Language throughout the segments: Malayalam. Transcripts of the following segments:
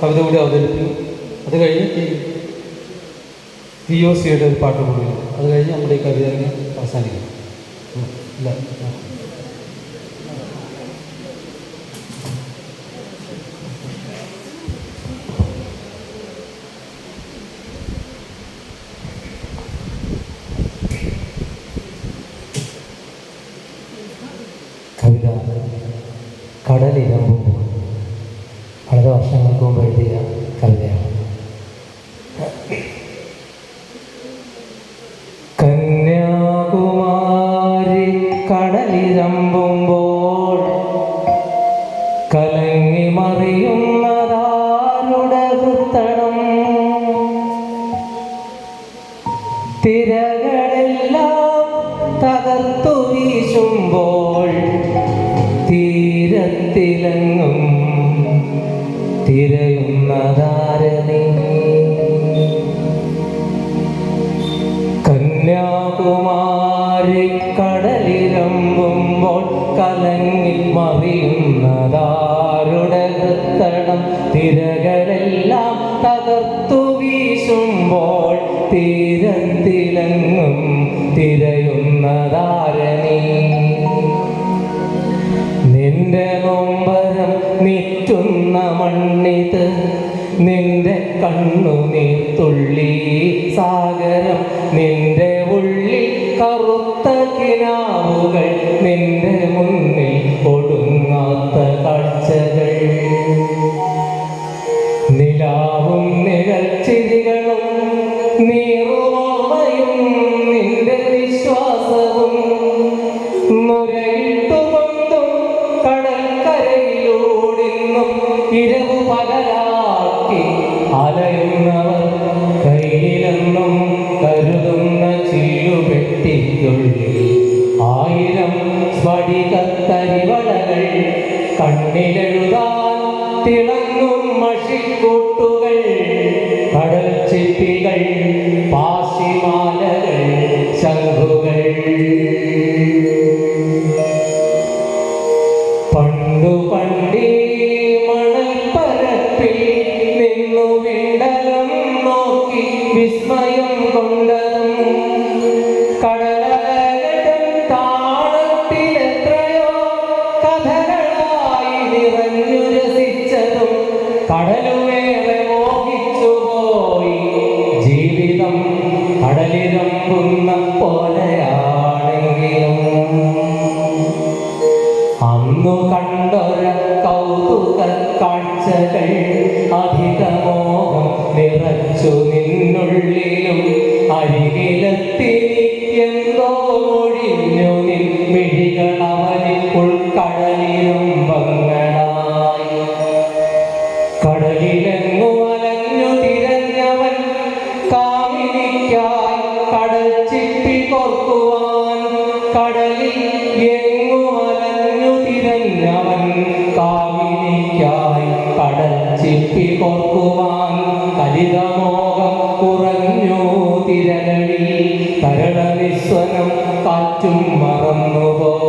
കവിത കൂടി അവതരിപ്പിക്കും അത് കഴിഞ്ഞ് പി ഒ സിയുടെ ഒരു പാട്ട് കൂടി. അത് കഴിഞ്ഞ് നമ്മുടെ ഈ കവിത അവസാനിക്കും ഇല്ല. കവിത വളരെ വർഷങ്ങൾക്ക് മുമ്പ് എഴുതിയ കവിതയാണ്. കന്യാകുമാരി കടലിരമ്പുമ്പോൾ കലങ്ങി മറിയുന്നതാരുടെ തിരയുന്നതാരനീ കന്യാകുമാരി കടലിരമ്പുമ്പോൾ കലങ്ങി മറിയുന്നതാരുടെ തരണം തിരകളെല്ലാം തകർത്തു വീശുമ്പോൾ തീരത്തിലെങ്ങും തിരയുന്നതാരണി നിന്റെ നൊമ്പരം നിറ്റുന്ന കണ്ണുനീർ തുള്ളി സാഗരം നിന്റെ ഉള്ളിൽ കറുത്ത കിനാവുകൾ നിന്റെ മുന്നിൽ ഒടുങ്ങാത്ത കാഴ്ചകൾ. നിലാവും നിഴൽച്ചിരികളും നീറുമോർമ്മയും നിന്റെ വിശ്വാസവും നുരയിട്ടുകൊണ്ടും കടൽക്കരയിലൂടിന്നും ഇരവു പകലാക്കി അലയുന്നവർ കയ്യിലെന്നും കരുതുന്ന ചില്ലുപെട്ടിക്കുള്ളിൽ ആയിരം സ്ഫടികത്തരിവളകൾ കണ്ണിലെഴുതാൻ തിളങ്ങും മഷിക്കൂട്ടുകൾ കടൽ ചിപ്പികൾ പാശിമാലകൾ ശംഖുകൾ. കാഴ്ചകൾ അധികമോഹം നിറച്ചു നിന്നുള്ളിലും അരികിലെത്തിനി എന്തോ ഒഴിഞ്ഞു നിൻ മിഴികളവനിൽ ഉൾക്കടലിരുമ്പങ്ങളായി കടലിലെങ്ങു അലഞ്ഞു തിരഞ്ഞവൻ കാമിനിക്കായി കടൽ ചിപ്പി കൊർക്കുവാൻ കടലിൽ നിസ്വനം കാറ്റും മറന്നുപോയി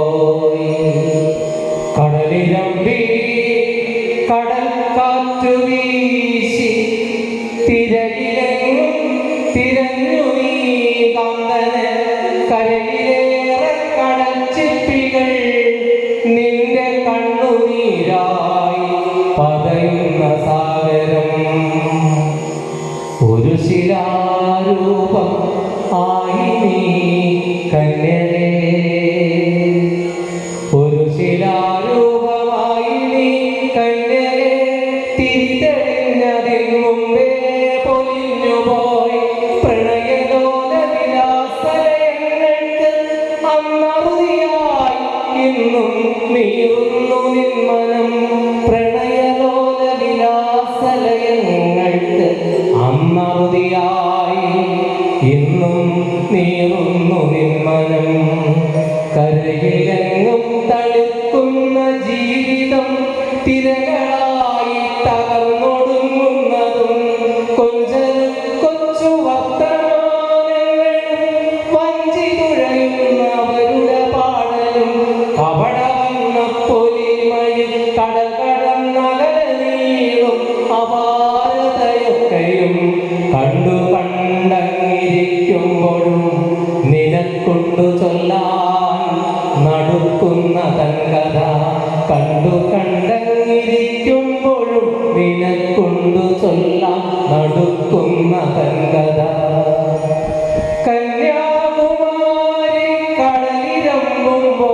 ഇന്നും നീറുന്നു കഥ കന്യാകുമാരി കടലിരമ്പുമ്പോൾ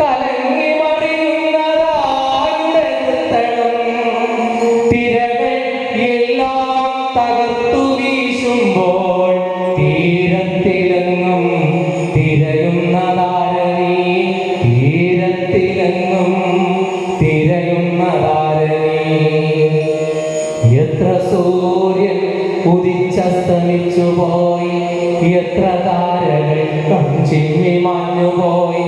കലങ്ങി മറിയുന്നതായുടെ തിരകൾ എല്ലാം തകർത്തു വീശുമ്പോൾ എത്ര സൂര്യൻ ഉദിച്ചസ്തമിച്ചു പോയി? എത്ര താരകൾ കൺചിമ്മി മാഞ്ഞുപോയി?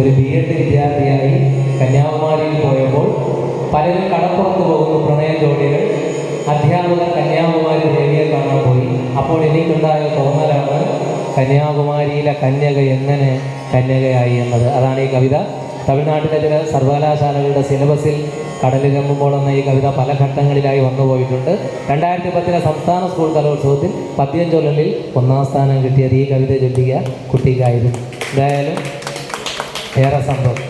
ഒരു ബി എഡ് വിദ്യാർത്ഥിയായി കന്യാകുമാരിയിൽ പോയപ്പോൾ പലരും കടപ്പുറത്ത് പോകുന്ന പ്രണയ ജോഡികൾ. അധ്യാപകർ കന്യാകുമാരി ദേവിയെ കാണാൻ പോയി. അപ്പോൾ എനിക്കുണ്ടായ തോന്നലാണ് കന്യാകുമാരിയിലെ കന്യക എങ്ങനെ കന്യകയായി എന്നത്. അതാണ് ഈ കവിത. തമിഴ്നാട്ടിലെ ചില സർവകലാശാലകളുടെ സിലബസിൽ കടലിരമ്പുമ്പോൾ എന്ന ഈ കവിത പല ഘട്ടങ്ങളിലായി വന്നുപോയിട്ടുണ്ട് രണ്ടായിരത്തി പത്തിലെ സംസ്ഥാന സ്കൂൾ കലോത്സവത്തിൽ പദ്യം ചൊല്ലലിൽ ഒന്നാം സ്ഥാനം കിട്ടിയത് ഈ കവിത ചൊല്ലിയ കുട്ടിക്കായിരുന്നു. എന്തായാലും ഏറെ സന്തോഷം.